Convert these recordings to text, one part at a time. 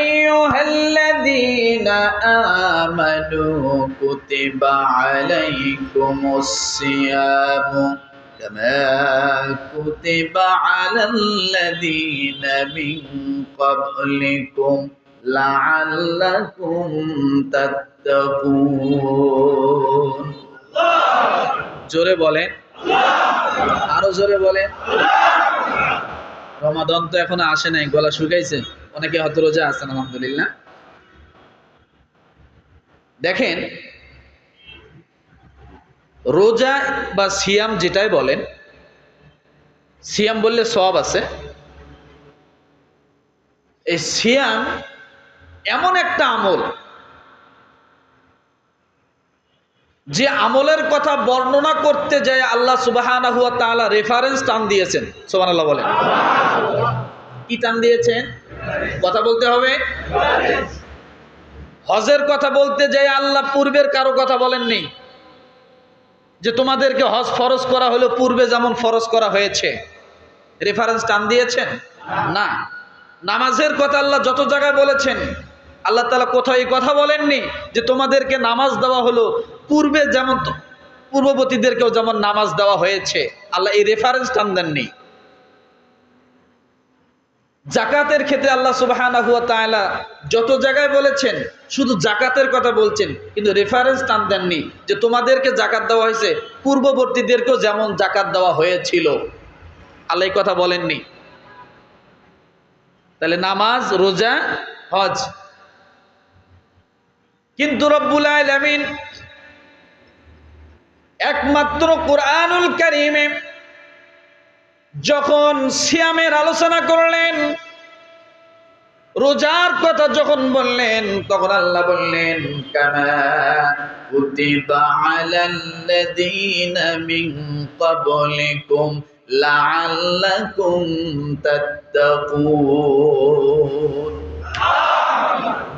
أيها الذين آمنوا كتب عليكم الصيام كما كتب على الذين من قبلكم لعلكم تتقون জোরে বলেন আরো জোরে বলেন রমাদন তো এখনো আসে নাই গলা শুকাইছে অনেকে হয়তো রোজা আছেন, আলহামদুলিল্লাহ। দেখেন, রোজা বা সিয়াম যেটাই বলেন, সিয়াম বললে সব আছে। এই সিয়াম এমন একটা আমল, যে আমলের কথা বর্ণনা করতে যায় আল্লাহ তাআলা রেফারেন্স টান দিয়েছেন, সুবহানাল্লাহ বলেন। কি টান দিয়েছেন? কথা বলতে হবে? হজের কথা বলতে যে আল্লাহ পূর্বের কারও কথা বলেননি? যে তোমাদেরকে হজ ফরজ করা হলো পূর্বে যেমন ফরজ করা হয়েছে। রেফারেন্স টান দিয়েছেন? না। নামাজের কথা আল্লাহ যত জায়গায় বলেছেন, আল্লাহ তালা কোথাও এই কথা বলেননি যে তোমাদেরকে নামাজ দেওয়া হলো পূর্বে যেমন পূর্ববর্তীদেরকেও যেমন নামাজ দেওয়া হয়েছে। আল্লাহ এই রেফারেন্স টান দেননি। জাকাতের ক্ষেত্রে আল্লাহ সুবাহানা হুয়া যত জায়গায় বলেছেন, শুধু জাকাতের কথা বলছেন, কিন্তু রেফারেন্স টান দেননি যে তোমাদেরকে জাকাত দেওয়া হয়েছে, পূর্ববর্তীদেরকেও যেমন জাকাত দেওয়া হয়েছিল। আল্লাহ কথা বলেননি। তাহলে নামাজ, রোজা, হজ। কিন্তু রব্বুল আলামিন একমাত্র কোরআনুল কারীমে যখন সিয়ামের আলোচনা করলেন, রোজার কথা যখন বললেন, তখন আল্লাহ বললেন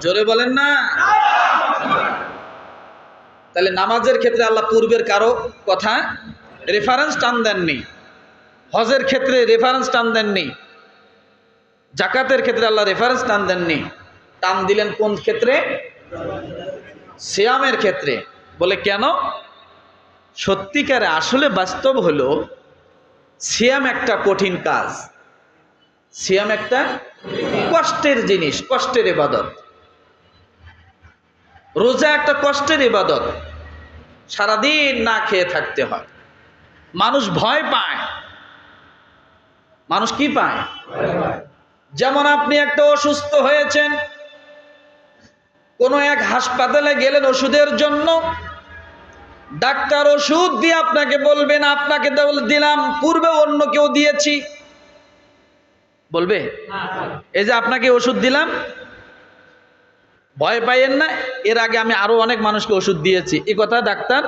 জোরে বলেন না। তাহলে নামাজের ক্ষেত্রে আল্লাহ পূর্বের কারও কথা রেফারেন্স টান দেননি। হজের ক্ষেত্রে রেফারেন্স টান দেননি। জাকাতের ক্ষেত্রে আল্লাহ রেফারেন্স টান দেননি। টান দিলেন কোন ক্ষেত্রে? সিয়ামের ক্ষেত্রে। বলে কেন? সত্যিকারে আসলে বাস্তব হলো, সিয়াম একটা কঠিন কাজ। সিয়াম একটা কষ্টের জিনিস, কষ্টের ইবাদত। রোজা একটা কষ্টের ইবাদত। সারাদিন না খেয়ে থাকতে হয়। মানুষ ভয় পায়। মানুষ কি পায়? যেমন আপনি একটা অসুস্থ হয়েছেন কোনো এক হাসপাতালে গেলেন ওষুধের জন্য ডাক্তার ওষুধ দিয়ে আপনাকে বলবেন আপনাকে দিলাম পূর্বে অন্য কেউ দিয়েছি। বলবে? এই যে আপনাকে ওষুধ দিলাম ভয় পাইয়েন না এর আগে আমি আরও অনেক মানুষকে ওষুধ দিয়েছি। এই কথা ডাক্তার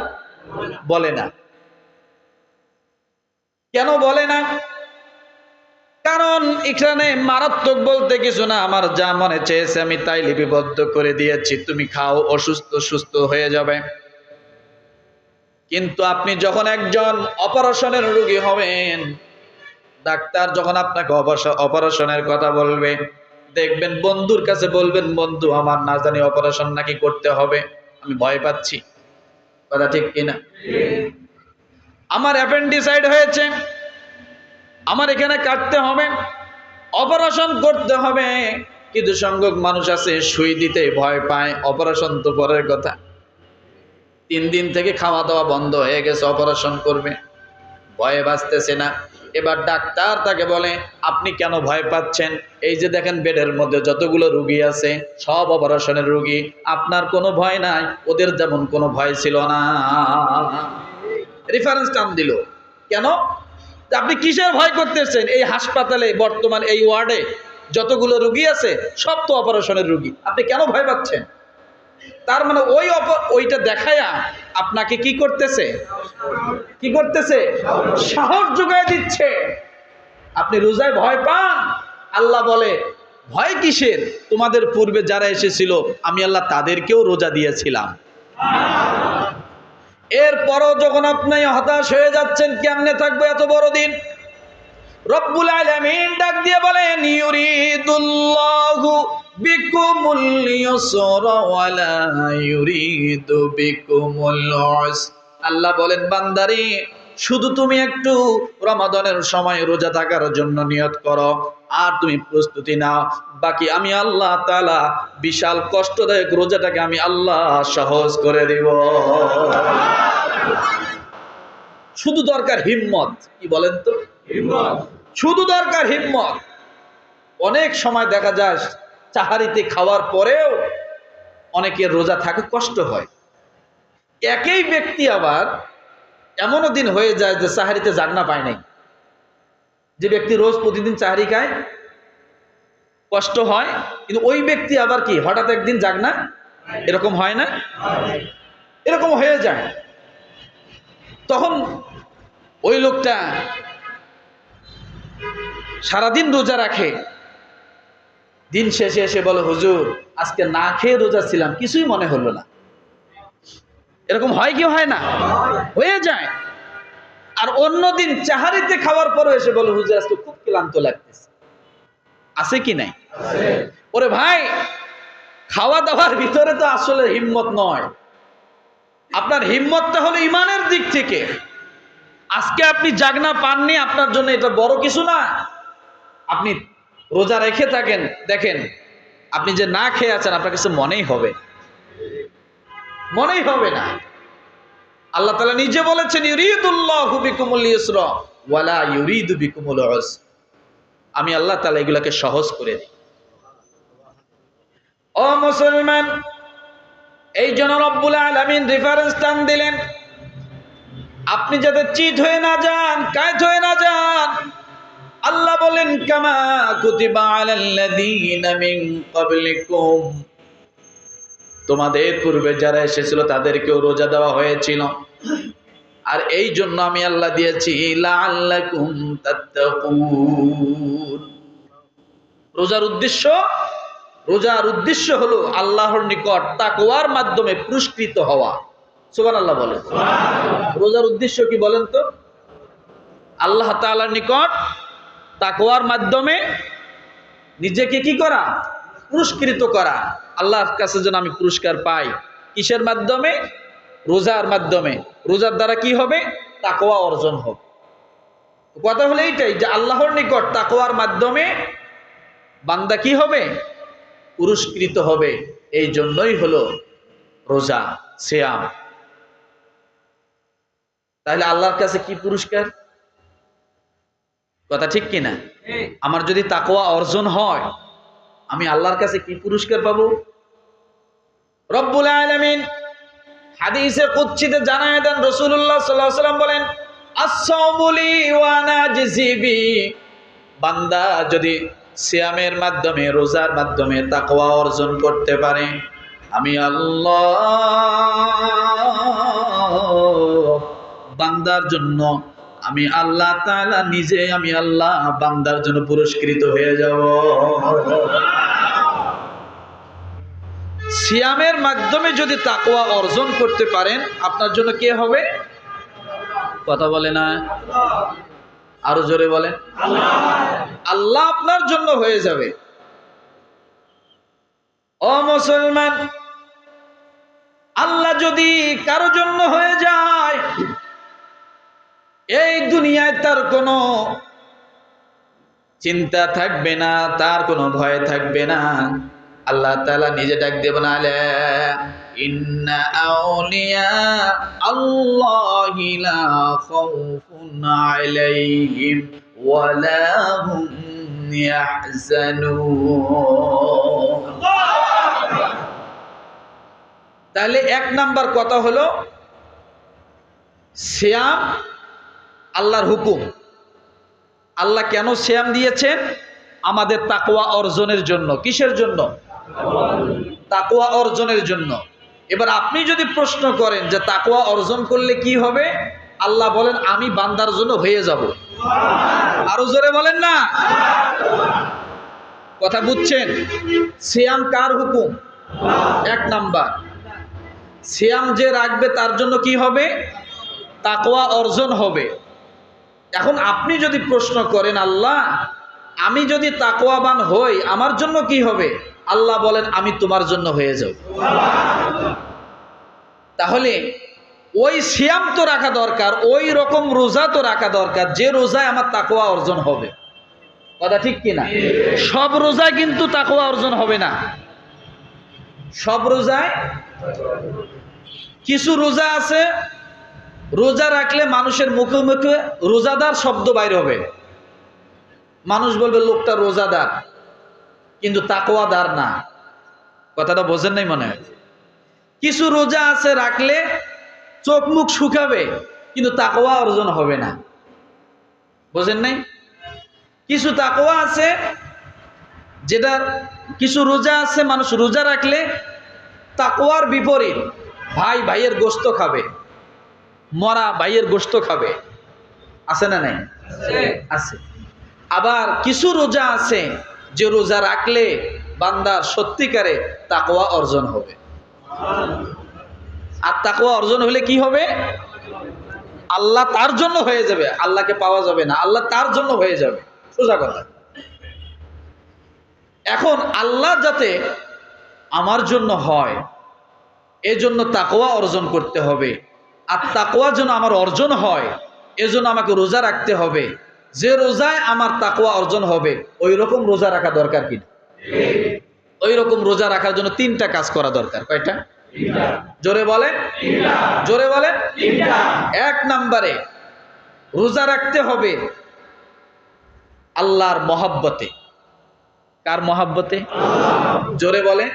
বলে না। কেন বলে না? কারণ এখানে মারাত্মক বলতে কিছু না আমার যা মনে চেয়েছে আমি তাই লিপিবদ্ধ করে দিয়েছি তুমি খাও অসুস্থ সুস্থ হয়ে যাবে। কিন্তু আপনি যখন একজন অপারেশনের রোগী হবেন ডাক্তার যখন আপনাকে অপারেশ- অপারেশনের কথা বলবে দেখবেন বন্ধুর কাছে বলবেন বন্ধু আমার না জানি অপারেশন নাকি করতে হবে। আমি ভয় পাচ্ছি। কথা ঠিক কিনা? আমার অ্যাপেন্ডিসাইড হয়েছে। আমার এখানে কাটতে হবে, অপারেশন করতে হবে। কিন্তু সংখ্যক মানুষ আছে, সুই দিতে ভয় পায়, অপারেশন তো পরের কথা। তিন দিন থেকে খাওয়া দাওয়া বন্ধ হয়ে গেছে, অপারেশন করবে। ভয়ে বাঁচতেছে না। এবার ডাক্তার তাকে বলে, আপনি কেন ভয় পাচ্ছেন? এই যে দেখেন বেডের মধ্যে যতগুলো রুগী আছে, সব অপারেশনের রুগী। আপনার কোনো ভয় নাই, ওদের যেমন কোনো ভয় ছিল না। রেফারেন্স টান দিল। কেন? আপনি কিসের ভয় করতেছেন? এই হাসপাতালে, বর্তমান এই ওয়ার্ডে যতগুলো রুগী আছে, সব তো অপারেশনের রুগী। আপনি কেন ভয় পাচ্ছেন? তার মানে ওই ওইটা দেখায়া আপনাকে কি করতেছে? কি করতেছে? সাহস যোগায় দিচ্ছে। আপনি রোজায় ভয় পান? আল্লাহ বলে, ভয় কিসের? তোমাদের পূর্বে যারা এসেছিল, আমি আল্লাহ তাদেরকেও রোজা দিয়েছিলাম। এরপরও যখন আপনি হতাশ হয়ে যাচ্ছেন, কেমনে থাকব এত বড় দিন? রব্বুল আলামিন ডাক দিয়ে বলেন, ইউরিদুল্লাহু বিকুমুল ইউসরা ওয়ালা ইউরিদু বিকুমুল আল্লাহ বলেন, বান্দারে শুধু তুমি একটু রমাদনের সময় রোজা থাকার জন্য নিয়ত করো আর তুমি প্রস্তুতি নাও। বাকি আমি আল্লাহ তালা বিশাল কষ্টদায়ক রোজাটাকে আমি আল্লাহ সহজ করে দিব। শুধু দরকার হিম্মত কি বলেন তো? শুধু দরকার হিম্মত। অনেক সময় দেখা যায় চাহারিতে খাওয়ার পরেও অনেকের রোজা থাকে কষ্ট হয়। একই ব্যক্তি আবার এমনও দিন হয়ে যায় যে চাহারিতে জাগনা পায় নাই। যে ব্যক্তি রোজ প্রতিদিন চাহারি খায়, কষ্ট হয়, কিন্তু ওই ব্যক্তি আবার কি, হঠাৎ একদিন জাগনা এরকম হয় না? এরকম হয়ে যায়। তখন ওই লোকটা সারাদিন রোজা রাখে। দিন শেষে এসে বলে, হুজুর, আজকে না খেয়ে রোজা ছিলাম, কিছুই মনে হলো না। এরকম হয় কি হয় না? হয়ে যায়। আর অন্য দিন চাহারিতে খাওয়ার পরও এসে বলে, হুজুর, আজকে খুব ক্লান্ত লাগতেছে। আছে কি নাই? ওরে ভাই খাওয়া দাওয়ার ভিতরে তো আসলে হিম্মত নয়। আপনার হিম্মতটা হলো ইমানের দিক থেকে। আজকে আপনি জাগনা পাননি, আপনার জন্য এটা বড় কিছু না। আপনি রোজা রেখে থাকেন, দেখেন, আপনি যে না খেয়ে আছেন, আপনার কাছে মনেই হবে। মনেই হবে না। আল্লাহ তালা নিজে বলেছেন আমি আল্লাহ তালা এগুলাকে সহজ করে দিই। ও মুসলমান, এই জন্য রব্বুল আলামিন রেফারেন্স টান দিলেন। আপনি যাতে চিট হয়ে না যান কায়ত হয়ে না যান, আল্লাহ বলেন, কামা কুতিবা আলাল্লাযীনা মিন ক্বাবলিকুম। তোমাদের পূর্বে যারা এসেছিল তাদেরকেও রোজা দেওয়া হয়েছিল। আর এই জন্য আমি আল্লাহ দিয়েছি রোজার উদ্দেশ্য রোজার উদ্দেশ্য হলো আল্লাহর নিকট তাকওয়ার মাধ্যমে পুরস্কৃত হওয়া। সুবান আল্লাহ বলেন রোজার উদ্দেশ্য কি বলেন তো? আল্লাহ তাআলার নিকট তাকওয়ার মাধ্যমে নিজেকে কি করা? পুরস্কৃত করা। আল্লাহর কাছে যেন আমি পুরস্কার পাই। কিসের মাধ্যমে? রোজার মাধ্যমে। রোজার দ্বারা কি হবে? তাকওয়া অর্জন হবে। কথা হলো এইটাই যে আল্লাহর নিকট তাকোয়ার মাধ্যমে বান্দা কি হবে? পুরস্কৃত হবে। এই জন্যই হলো রোজা শ্যাম তাহলে আল্লাহর কাছে কি পুরস্কার? কথা ঠিক কিনা? আমার যদি তাকোয়া অর্জন হয় আমি আল্লাহর কাছে কি পুরস্কার পাবো? রব্বুল আলামিন হাদিসে কুচ্ছিতে জানায় দেন, রাসূলুল্লাহ সাল্লাল্লাহু আলাইহি সাল্লাম বলেন বান্দা যদি সিয়ামের মাধ্যমে, রোজার মাধ্যমে তাকওয়া অর্জন করতে পারে, আমি আল্লাহ বান্দার জন্য আমি আল্লাহ তাআলা নিজে আমি আল্লাহ বান্দার জন্য পুরস্কৃত হয়ে যাব। সিয়ামের মাধ্যমে যদি তাকওয়া অর্জন করতে পারেন, আপনার জন্য কে হবে? কথা বলে না। আরও জোরে বলেন। আল্লাহ আপনার জন্য হয়ে যাবে। ও মুসলমান, আল্লাহ যদি কারও জন্য হয়ে যায় এই দুনিয়ায় তার কোনো চিন্তা থাকবে না, তার কোনো ভয় থাকবে না। আল্লাহ তালা নিজে ডাক হুম ইয়াহজানুন। তাহলে এক নাম্বার কথা হলো শ্যাম আল্লাহর হুকুম। আল্লাহ কেন শ্যাম দিয়েছেন আমাদের তাকওয়া অর্জনের জন্য। কিসের জন্য? তাকওয়া অর্জনের জন্য। এবার আপনি যদি প্রশ্ন করেন যে তাকওয়া অর্জন করলে কি হবে? আল্লাহ বলেন, আমি বান্দার জন্য হয়ে যাব। আরও জোরে বলেন না। কথা বুঝছেন? সিয়াম কার হুকুম? এক নাম্বার। সিয়াম যে রাখবে তার জন্য কি হবে? তাকওয়া অর্জন হবে। এখন আপনি যদি প্রশ্ন করেন, আল্লাহ, আমি যদি তাকওয়াবান হই, আমার জন্য কি হবে? আল্লাহ বলেন, আমি তোমার জন্য হয়ে যাব। তাহলে ওই সিয়াম তো রাখা দরকার, ওই রকম রোজা তো রাখা দরকার, যে রোজায় আমার তাকোয়া অর্জন হবে। কথা ঠিক কিনা? সব রোজায় কিন্তু তাকোয়া অর্জন হবে না। সব রোজায় কিছু রোজা আছে রোজা রাখলে মানুষের মুখে মুখে রোজাদার শব্দ বাইর হবে। মানুষ বলবে, লোকটা রোজাদার। কিন্তু তাকোয়াদার না। কথাটা বোঝেন নাই মনে হয়? কিছু রোজা আছে রাখলে চোখ মুখ শুকাবে, কিন্তু তাকোয়া অর্জন হবে না। বোঝেন নাই? কিছু তাকোয়া আছে যেটা কিছু রোজা আছে মানুষ রোজা রাখলে তাকোয়ার বিপরীত, ভাই ভাইয়ের গোস্ত খাবে। মরা ভাইয়ের গোস্ত খাবে। আছে না নাই? আছে। আবার কিছু রোজা আছে যে রোজা রাখলে বান্দার সত্যিকারে তাকোয়া অর্জন হবে। আর তাকওয়া অর্জন হলে কি হবে? আল্লাহ তার জন্য হয়ে যাবে। আল্লাহকে পাওয়া যাবে না। আল্লাহ তার জন্য হয়ে যাবে। সোজা কথা। এখন আল্লাহ যাতে আমার জন্য হয় এজন্য তাকওয়া অর্জন করতে হবে। আর তাকওয়া যেন আমার অর্জন হয়, এজন্য আমাকে রোজা রাখতে হবে। যে রোজায় আমার তাকওয়া অর্জন হবে ওই রকম রোজা রাখা দরকার কিনা ওই রকম রোজা রাখার জন্য তিনটা কাজ করা দরকার। কয়টা? জোরে বলে জোরে বলে এক নাম্বারে, রোজা রাখতে হবে আল্লাহর মহাব্বতে। কার মহাব্বতে? জোরে বলে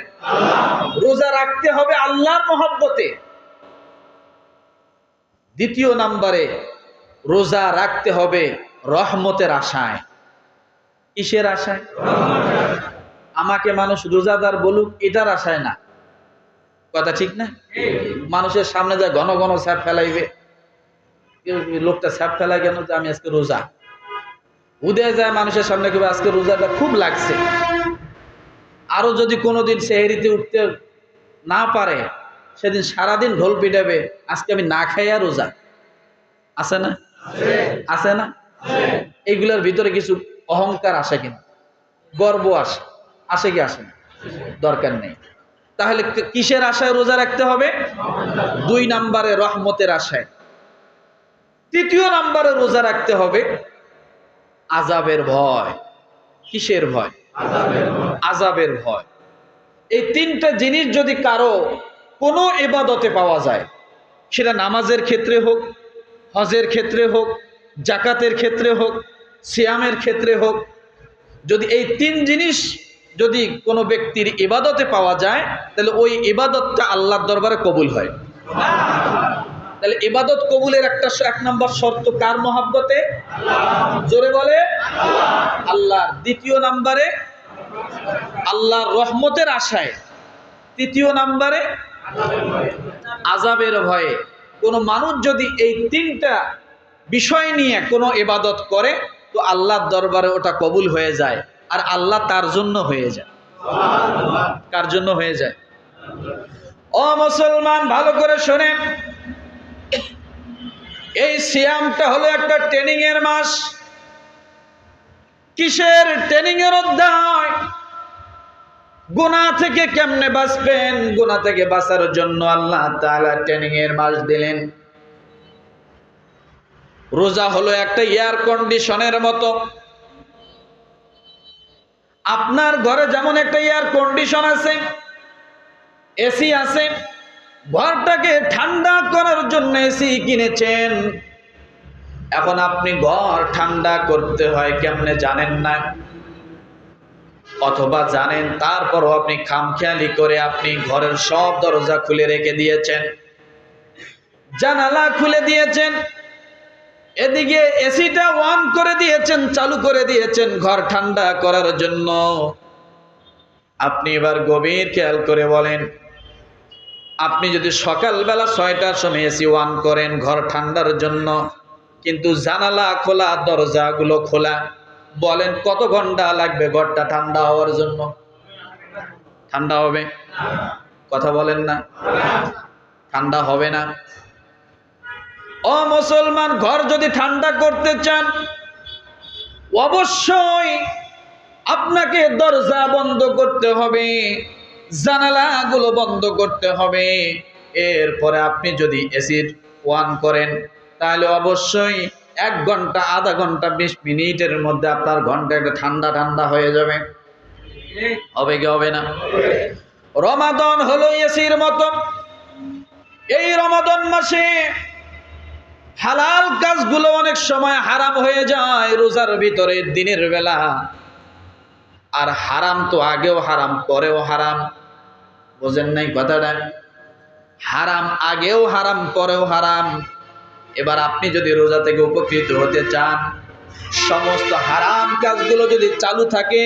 রোজা রাখতে হবে আল্লাহর মহাব্বতে। দ্বিতীয় নাম্বারে রোজা রাখতে হবে রহমতের আশায়। কিসের আশায়? আমাকে মানুষ রোজাদার বলুক, এটার আশায় না। কথা ঠিক না? মানুষের সামনে যায় ঘন ঘন স্যাপ ফেলাইবে। লোকটা স্যাপ ফেলায় কেন যে আমি আজকে রোজা? উদয় যায় মানুষের সামনে কেউ আজকে রোজাটা খুব লাগছে। আরও যদি কোনোদিন সেহেরিতে উঠতে না পারে সেদিন সারাদিন ঢোল পিটাবে, আজকে আমি না খাইয়া রোজা। আছে না? আছে না? এইগুলোর ভিতরে কিছু অহংকার আসে কিনা? গর্ব আসে। আসে কি আসে না? দরকার নেই। তাহলে কিসের আশায় রোজা রাখতে হবে? দুই নাম্বারে রহমতের আশায়। তৃতীয় নাম্বারে রোজা রাখতে হবে আজাবের ভয়। কিসের ভয়? আজাবের ভয়। এই তিনটা জিনিস যদি কারও কোনো এবাদতে পাওয়া যায়। সেটা নামাজের ক্ষেত্রে হোক, হজের ক্ষেত্রে হোক, জাকাতের ক্ষেত্রে হোক, সিয়ামের ক্ষেত্রে হোক, যদি এই তিন জিনিস যদি কোনো ব্যক্তির ইবাদতে পাওয়া যায়, তাহলে ওই ইবাদতটা আল্লাহর দরবারে কবুল হয়। তাহলে ইবাদত কবুলের একটা এক নম্বর শর্ত কার মহাব্বতে? জোরে বলে। আল্লাহ দ্বিতীয় নাম্বারে, আল্লাহর রহমতের আশায়। তৃতীয় নাম্বারে আজাবের ভয়ে। কোনো মানুষ যদি এই তিনটা বিষয় নিয়ে কোনো এবাদত করে, তো আল্লাহর দরবারে ওটা কবুল হয়ে যায় আর আল্লাহ তার জন্য হয়ে যায়। কার জন্য হয়ে যায়? ও মুসলমান, ভালো করে শোনেন। এই সিয়ামটা হলো একটা ট্রেনিং এর মাস। কিসের ট্রেনিং এর অধ্যায়? গুনাহ থেকে কেমনে বাঁচবেন? গোনা থেকে বাঁচার জন্য আল্লাহ তাআলা ট্রেনিং এর মাস দিলেন। রোজা হলো একটা এয়ার কন্ডিশনের মতো। আপনার ঘরে যেমন একটা এয়ার কন্ডিশন আছে এসি আছে, ঘরটাকে ঠান্ডা করার জন্য এসি কিনেছেন। এখন আপনি ঘর ঠান্ডা করতে হয়, কেমনে জানেন না? অথবা জানেন, তারপরও আপনি খামখেয়ালি করে আপনি ঘরের সব দরজা খুলে রেখে দিয়েছেন। জানালা খুলে দিয়েছেন, এদিকে এসিটা অন করে দিয়েছেন, চালু করে দিয়েছেন, ঘর ঠান্ডা করার জন্য। আপনি এবার গভীর খেয়াল করে বলেন, আপনি যদি সকালবেলা ছয়টার সময় এসি ওয়ান করেন ঘর ঠান্ডার জন্য, কিন্তু জানালা খোলা, দরজাগুলো খোলা বলেন, কত ঘণ্টা লাগবে ঘরটা? ঠান্ডা হওয়ার জন্য। ঠান্ডা হবে? কথা বলেন না। ঠান্ডা হবে না। ও মুসলমান, ঘর যদি ঠান্ডা করতে চান, অবশ্যই আপনাকে দরজা বন্ধ করতে হবে, জানালাগুলো বন্ধ করতে হবে। এরপরে আপনি যদি এসিড ওয়ান করেন, তাহলে অবশ্যই এক ঘণ্টা, আধা ঘণ্টা, বিশ মিনিটের মধ্যে আপনার ঘণ্টা একটা ঠান্ডা ঠান্ডা হয়ে যাবে। হবে কি হবে না? রমাদন হলো এসির মতো। এই রমাদন মাসে হালাল কাজগুলো অনেক সময় হারাম হয়ে যায় রোজার ভিতরে, দিনের বেলা। আর হারাম তো আগেও হারাম, পরেও হারাম। বোঝেন নাই কথাটা? হারাম আগেও হারাম, পরেও হারাম। এবার আপনি যদি রোজা থেকে উপকৃত হতে চান সমস্ত হারাম কাজগুলো যদি চালু থাকে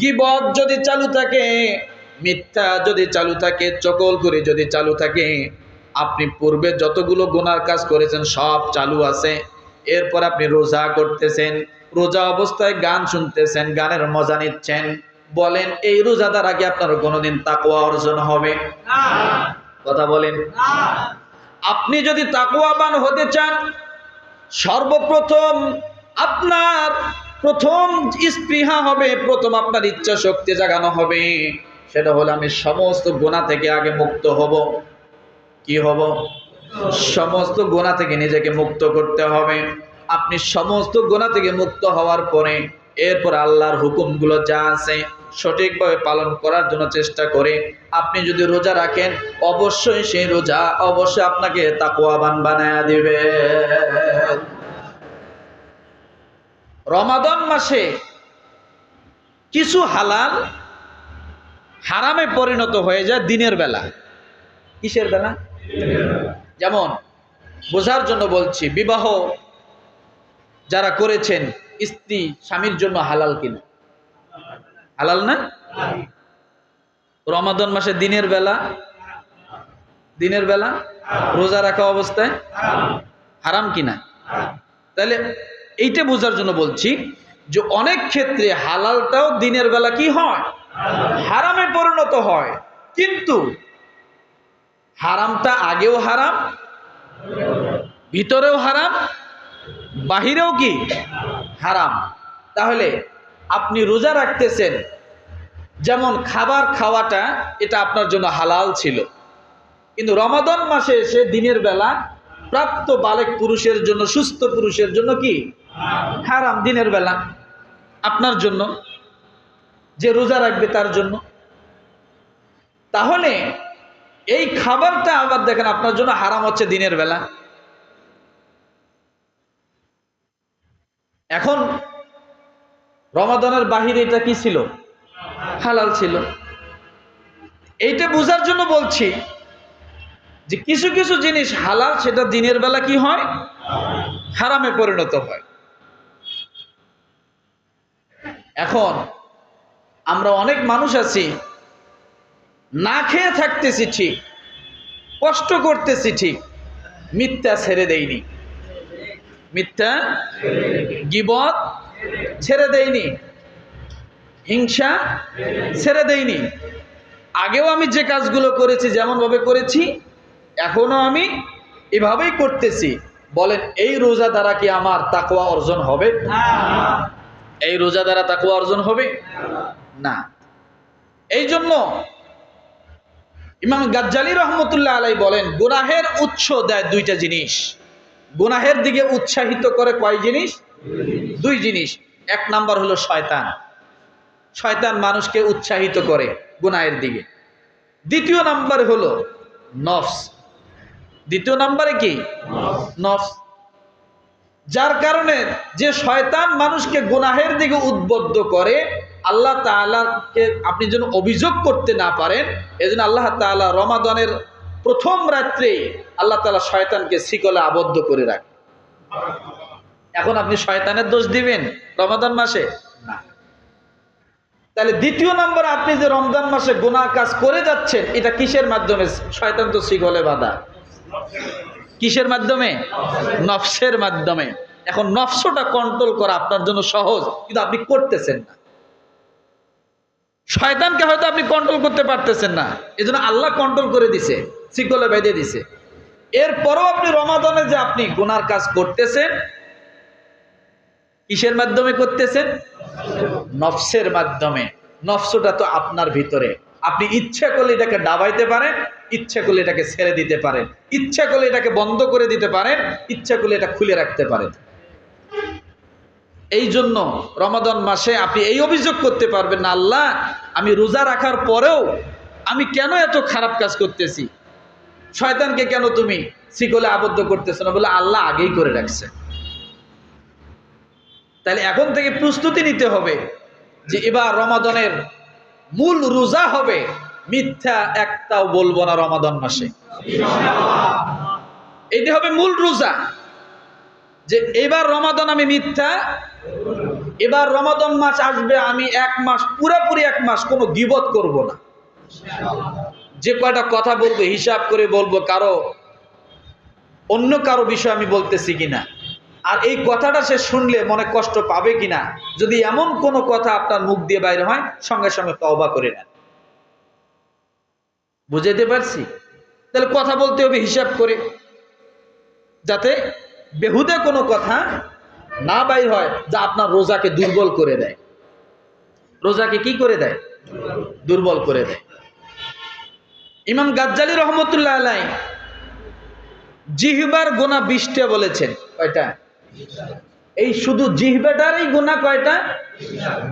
গিবত যদি চালু থাকে মিথ্যা যদি চালু থাকে চকল করে যদি চালু থাকে আপনি পূর্বে যতগুলো গোনার কাজ করেছেন সব চালু আছে। এরপর আপনি রোজা করতেছেন রোজা অবস্থায় গান শুনতেছেন গানের মজা নিচ্ছেন বলেন এই রোজাদার আগে আপনার কোনোদিন তাকওয়া অর্জন হবে? কথা বলেন। আপনি যদি তাকওয়াবান হতে চান, সর্বপ্রথম আপনার প্রথম স্পৃহা হবে, প্রথম আপনার ইচ্ছা শক্তি জাগানো হবে। সেটা হলো আমি সমস্ত গোনা থেকে আগে মুক্ত হব। কি হব? সমস্ত গোনা থেকে নিজেকে মুক্ত করতে হবে। আপনি সমস্ত গোনা থেকে মুক্ত হওয়ার পরে এরপর আল্লাহর হুকুমগুলো যা আছে সঠিকভাবে পালন করার জন্য চেষ্টা করে। আপনি যদি রোজা রাখেন, অবশ্যই সেই রোজা অবশ্যই আপনাকে তাকুয়াবান বানায়া দিবে। রমাদন মাসে কিছু হালাল হারামে পরিণত হয়ে যায় দিনের বেলা। কিসের বেলা? যেমন বোঝার জন্য বলছি, বিবাহ যারা করেছেন, স্ত্রী স্বামীর জন্য হালাল কিনা। হালাল না? রমাদন মাসে দিনের বেলা? দিনের বেলা? রোজা রাখা অবস্থায়? হারাম কিনা তাহলে এইটা বোঝার জন্য বলছি যে অনেক ক্ষেত্রে হালালটাও দিনের বেলা কি হয়? হারামে পরিণত হয়। কিন্তু হারামটা আগেও হারাম, ভিতরেও হারাম, বাহিরেও কি? হারাম। তাহলে আপনি রোজা রাখতেছেন, যেমন খাবার খাওয়াটা, এটা আপনার জন্য হালাল ছিল। কিন্তু রমাদন মাসে এসে দিনের বেলা প্রাপ্ত বালেক পুরুষের জন্য, সুস্থ পুরুষের জন্য কি? হারাম, দিনের বেলা। আপনার জন্য, যে রোজা রাখবে তার জন্য। তাহলে এই খাবারটা আবার দেখেন, আপনার জন্য হারাম হচ্ছে দিনের বেলা। এখন রমাদানের বাহিরে এটা কি ছিল? হালাল ছিল। এইটা বোঝার জন্য বলছি যে কিছু কিছু জিনিস হালাল, সেটা দিনের বেলা কি হয়? হারামে পরিণত হয়। এখন আমরা অনেক মানুষ আছি, না খেয়ে থাকতেছি ঠিক, কষ্ট করতেছি ঠিক, মিথ্যা ছেড়ে দেইনি। মিথ্যা গিবত ছেড়ে দেইনি। হিংসা ছেড়ে দেইনি। আগেও আমি যে কাজগুলো করেছি, যেমনভাবে করেছি এখনও আমি এভাবেই করতেছি। বলেন, এই রোজা দ্বারা কি আমার তাকুয়া অর্জন হবে? এই রোজা দ্বারা তাকুয়া অর্জন হবে? না। এই জন্য ইমাম গাজ্জালি রহমতুল্লাহ আলাই বলেন, গুনাহের উৎস দেয় দুইটা জিনিস। গুনাহের দিকে উৎসাহিত করে কয় জিনিস? দুই জিনিস। এক নাম্বার হলো শয়তান। শয়তান মানুষকে উৎসাহিত করে গুনাহের দিকে। দ্বিতীয় নাম্বার হলো নফস। দ্বিতীয় নাম্বারে কি? নফস। যার কারণে যে শয়তান মানুষকে গুনাহের দিকে উদ্বুদ্ধ করে, আল্লাহ তাআলাকে আপনি যেন অভিযোগ করতে না পারেন, এজন্য আল্লাহ তাআলা রমাদানের প্রথম রাত্রে আল্লাহ তাআলা শয়তানকে শিকলে আবদ্ধ করে রাখে। এখন আপনি শয়তানের দোষ দিবেন রমাদান মাসে? তাহলে দ্বিতীয় নম্বরে আপনি যে রমজান মাসে গুনাহ কাজ করে যাচ্ছেন, এটা কিসের মাধ্যমে? শয়তান তো শিকলে বাধা। কিসের মাধ্যমে? নফসের মাধ্যমে। এখন নফসটা কন্ট্রোল করা আপনার জন্য সহজ, কিন্তু আপনি করতেছেন না। শয়তানকে হয়তো আপনি কন্ট্রোল করতে পারতেছেন না। এই আল্লাহ কন্ট্রোল করে দিছে শিকলে বেঁধে দিছে। এরপরও আপনি রমাদানে যে আপনি গুনার কাজ করতেছেন কিসের মাধ্যমে করতেছেন? নফসের মাধ্যমে। নফসটা তো আপনার ভিতরে। আপনি ইচ্ছা করলে এটাকে দাবাইতে পারেন, ইচ্ছা করলে এটাকে ছেড়ে দিতে পারেন। ইচ্ছা করলে এটাকে বন্ধ করে দিতে পারেন, ইচ্ছা করলে এটা খুলে রাখতে পারেন। এই জন্য রমাদন মাসে আপনি এই অভিযোগ করতে পারবেন না, আল্লাহ, আমি রোজা রাখার পরেও আমি কেন এত খারাপ কাজ করতেছি? শয়তানকে কেন তুমি শিকলে আবদ্ধ করতেছো না? বলে আল্লাহ আগেই করে রাখছে। তাহলে এখন থেকে প্রস্তুতি নিতে হবে যে এবার রমাদনের মূল রোজা হবে। মিথ্যা একটাও বলব না রমাদন মাসে। এইটা হবে মূল রোজা। যে এবার রমাদন আমি মিথ্যা, এবার রমাদন মাস আসবে আমি এক মাস, পুরোপুরি এক মাস কোনো গিবত করব না। যে কয়টা কথা বলব, হিসাব করে বলব, কারও অন্য কারও বিষয় আমি বলতেছি কিনা। আর এই কথাটা সে শুনলে মনে কষ্ট পাবে কিনা? যদি এমন কোনো কথা আপনার মুখ দিয়ে বাইরে হয়, সঙ্গে সঙ্গে তওবা করে নেন। বুঝাইতে পারছি? তাহলে কথা বলতে হবে, হিসাব করে। যাতে বেহুদে কোনো কথা না বাইর হয়, যা আপনার রোজাকে দুর্বল করে দেয়। রোজাকে কি করে দেয়? দুর্বল করে দেয়। ইমাম গাজ্জালি রহমতুল্লাহ আলাই জিহবার গোনা বিশটা বলেছেন কয়টা? এই শুধু জিহবাটারই গোনা কয়টা?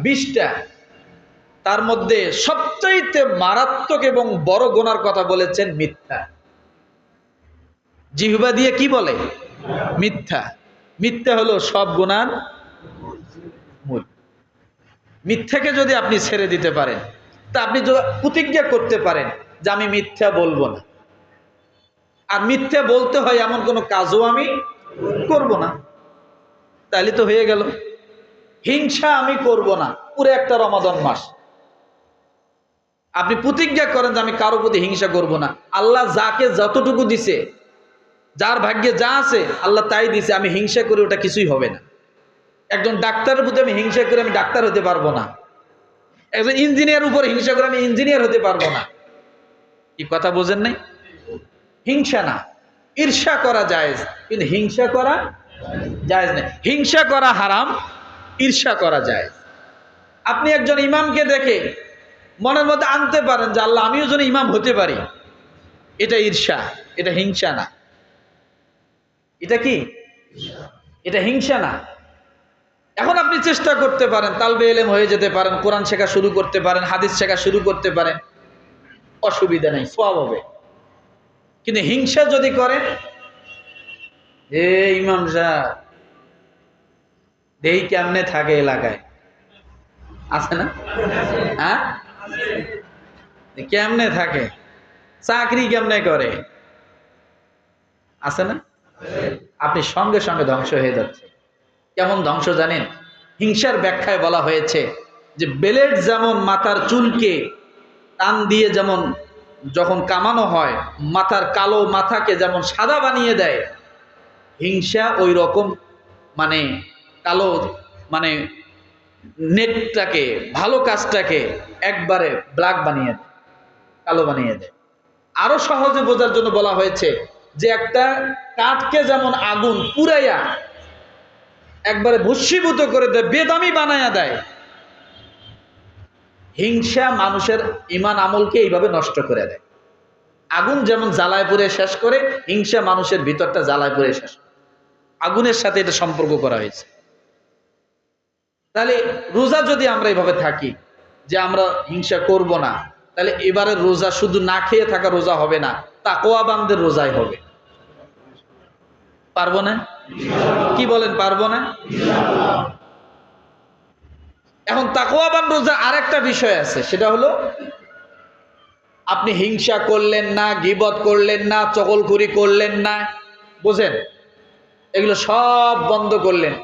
বিশটা। তার মধ্যে সবচাইতে মারাত্মক এবং বড় গোনার কথা বলেছেন মিথ্যা। জিহবা দিয়ে কি বলে? মিথ্যা। মিথ্যা হলো সব গুণার মূল। মিথ্যাকে যদি আপনি ছেড়ে দিতে পারেন, তা আপনি প্রতিজ্ঞা করতে পারেন যে আমি মিথ্যা বলব না। আর মিথ্যা বলতে হয় এমন কোনো কাজও আমি করব না। তাহলে তো হয়ে গেল। হিংসা আমি করব না, পুরো একটা রমাদন মাস। আপনি প্রতিজ্ঞা করেন যে আমি কারও প্রতি হিংসা করব না। আল্লাহ যাকে যতটুকু দিছে, যার ভাগ্যে যা আছে, আল্লাহ তাই দিছে, আমি হিংসা করে ওটা কিছুই হবে না। একজন ডাক্তারের প্রতি আমি হিংসা করে আমি ডাক্তার হতে পারব না। একজন ইঞ্জিনিয়ার উপর হিংসা করে আমি ইঞ্জিনিয়ার হতে পারব না। কি কথা বোঝেন নাই? হিংসা না। ঈর্ষা করা যায় কিন্তু হিংসা করা জায়েজ নেই। হিংসা করা হারাম, ঈর্ষা করা যায় আপনি একজন ইমামকে দেখে মনের মধ্যে আনতে পারেন যে আল্লাহ, আমিও যেন ইমাম হতে পারি। এটা ঈর্ষা, এটা হিংসা না। এটা কি? এটা হিংসা না। এখন আপনি চেষ্টা করতে পারেন, তালবে এলেম হয়ে যেতে পারেন, কোরআন শেখা শুরু করতে পারেন, হাদিস শেখা শুরু করতে পারেন। অসুবিধা নেই সব হবে। কিন্তু হিংসা যদি করেন এ ইমাম সাহেব দেহি কেমনে থাকে এলাকায়? আছে না? হ্যাঁ? কেমনে থাকে? চাকরি কেমনে করে? আছে না? আপনি সঙ্গে সঙ্গে ধ্বংস হয়ে যাচ্ছে। কেমন ধ্বংস জানেন? হিংসার ব্যাখ্যায় বলা হয়েছে যে বেলেট যেমন মাথার চুলকে টান দিয়ে যেমন যখন কামানো হয়, মাথার কালো মাথাকে যেমন সাদা বানিয়ে দেয় হিংসা ওই রকম মানে কালো মানে নেটটাকে, ভালো কাজটাকে একবারে ব্ল্যাক বানিয়ে দেয়, কালো বানিয়ে দেয়। আরও সহজে বোঝার জন্য বলা হয়েছে যে একটা কাঠকে যেমন আগুন পুরাইয়া একবারে ভস্মীভূত করে দেয়, বেদামি বানায়া দেয়, হিংসা মানুষের ইমান আমলকে এইভাবে নষ্ট করে দেয়। আগুন যেমন জ্বালায় পুড়ে শেষ করে, হিংসা মানুষের ভিতরটা জ্বালায় পুড়ে শেষ আগুনের সাথে এটা সম্পর্ক করা হয়েছে। তাহলে রোজা যদি আমরা এভাবে থাকি যে আমরা হিংসা করব না, তাহলে এবারে রোজা শুধু না খেয়ে থাকা রোজা হবে না তাকোয়াবানদের রোজাই হবে। পারব না? কি বলেন, পারব না? এখন তাকোয়াবান রোজা আরেকটা বিষয় আছে, সেটা হলো আপনি হিংসা করলেন না, গিবত করলেন না চকলখুরি করলেন না। বুঝেন? এগুলো সব বন্ধ করলেন।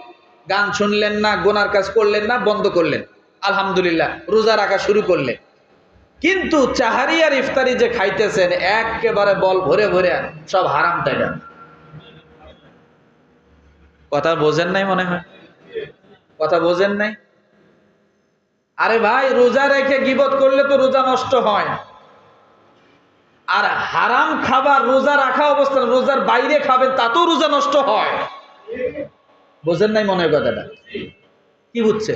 গান শুনলেন না, গোনার কাজ করলেন না, বন্ধ করলেন। আলহামদুলিল্লাহ, রোজা রাখা শুরু করলেন। কিন্তু চাহারি আর ইফতারি যে খাইতেছেন, একেবারে বল ভরে ভরে সব হারাম টাইটা কথা বোঝেন নাই মনে হয়? কথা বোঝেন নাই? আরে ভাই, রোজা রেখে গিবত করলে তো রোজা নষ্ট হয়। আর হারাম খাবার রোজা রাখা অবস্থায় রোজার বাইরে খাবেন, তাতেও রোজা নষ্ট হয়। বোঝেন নাই মনে কথাটা? কি বুঝছে?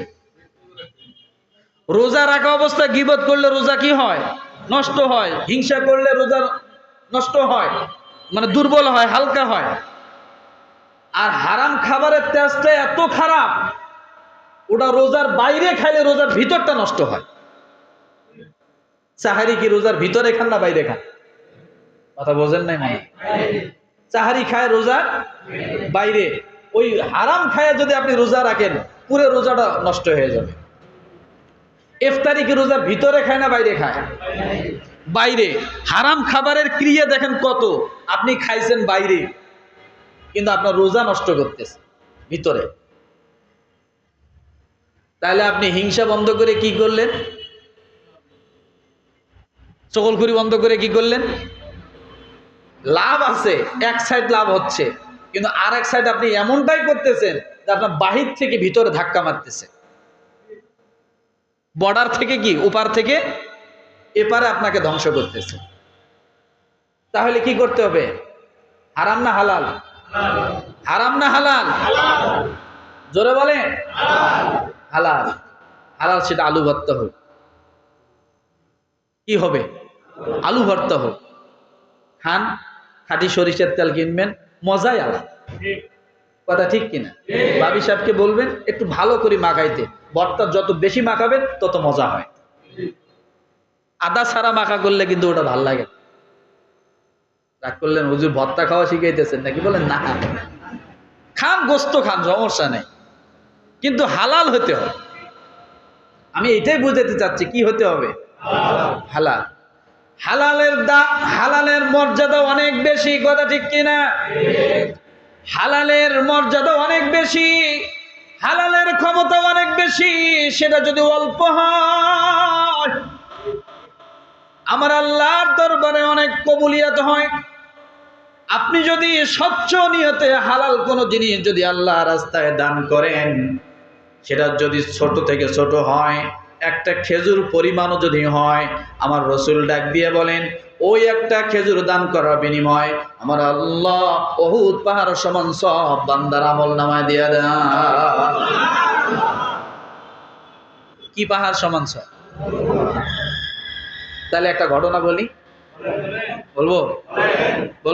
রোজা রাখা অবস্থায় গিবত করলে রোজা কি হয়? নষ্ট হয়। হিংসা করলে রোজা নষ্ট হয়। মানে দুর্বল হয়, হালকা হয়। আর হারাম খাবারের তেজটা এত খারাপ, ওটা রোজার বাইরে খাইলে রোজার ভিতরটা নষ্ট হয়। সাহারি কি রোজার ভিতরে খান না বাইরে খান? কথা বোঝেন নাই মানে? চাহারি খায় রোজা, বাইরে। ওই হারাম খায় যদি আপনি রোজা রাখেন, পুরো রোজাটা নষ্ট হয়ে যাবে। ইফতারি কি রোজার ভিতরে খায় না বাইরে খায়? বাইরে। হারাম খাবারের ক্রিয়া দেখেন কত। আপনি খাইছেন বাইরে, কিন্তু আপনার রোজা নষ্ট করতেছে ভিতরে। তাহলে আপনি হিংসা বন্ধ করে কি করলেন? চকলখুরি বন্ধ করে কি করলেন? লাভ আছে, এক সাইড লাভ হচ্ছে। কিন্তু আর এক সাইড আপনি এমনটাই করতেছেন যে আপনার বাহির থেকে ভিতরে ধাক্কা মারতেছে। বর্ডার থেকে কি? ওপার থেকে এপারে আপনাকে ধ্বংস করতেছে। তাহলে কি করতে হবে? হারাম না হালাল? হারাম না হালাল? জোরে বলে হালাল। হালাল সেটা আলু ভর্তা হোক। কি হবে? আলু ভর্তা হোক। খান। খাঁটি সরিষার তেল কিনবেন, মজাই আলাদা। কথা ঠিক কিনা? বাবি সাহেবকে বলবেন, একটু ভালো করে মাখাইতে। ভর্তা যত বেশি মাখাবেন, তত মজা হয়। আদা ছাড়া মাখা করলে কিন্তু ওটা ভালো লাগে রাগ করলেন, হুজুর, ভর্তা খাওয়া শিখাইতেছেন নাকি? বলেন, না। খান, গোস্ত খান, সমস্যা নেই। কিন্তু হালাল হতে হবে। আমি এটাই বুঝাতে চাচ্ছি, কি হতে হবে? হালাল। হালালের দাম হালালের মর্যাদা অনেক বেশি, কথা ঠিক কিনা? হালালের মর্যাদা অনেক বেশি, হালালের ক্ষমতা অনেক বেশি, সেটা যদি অল্প হয়। আমার আল্লাহর দরবারে অনেক কবুলিয়াত হয়। আপনি যদি স্বচ্ছ নিয়তে হালাল কোনো জিনিস যদি আল্লাহ রাস্তায় দান করেন, সেটা যদি ছোট থেকে ছোট হয় একটা খেজুর পরিমাণও যদি হয়, আমার রসুল ডাক দিয়ে বলেন, ওই একটা খেজুর দান করার বিনিময় আমার আল্লাহ বহুত পাহাড় সমান সব বান্দার আমল নামায় দিয়ে দেন। কি পাহাড় সমান সব? তাহলে একটা ঘটনা বলি। বলব? বলব?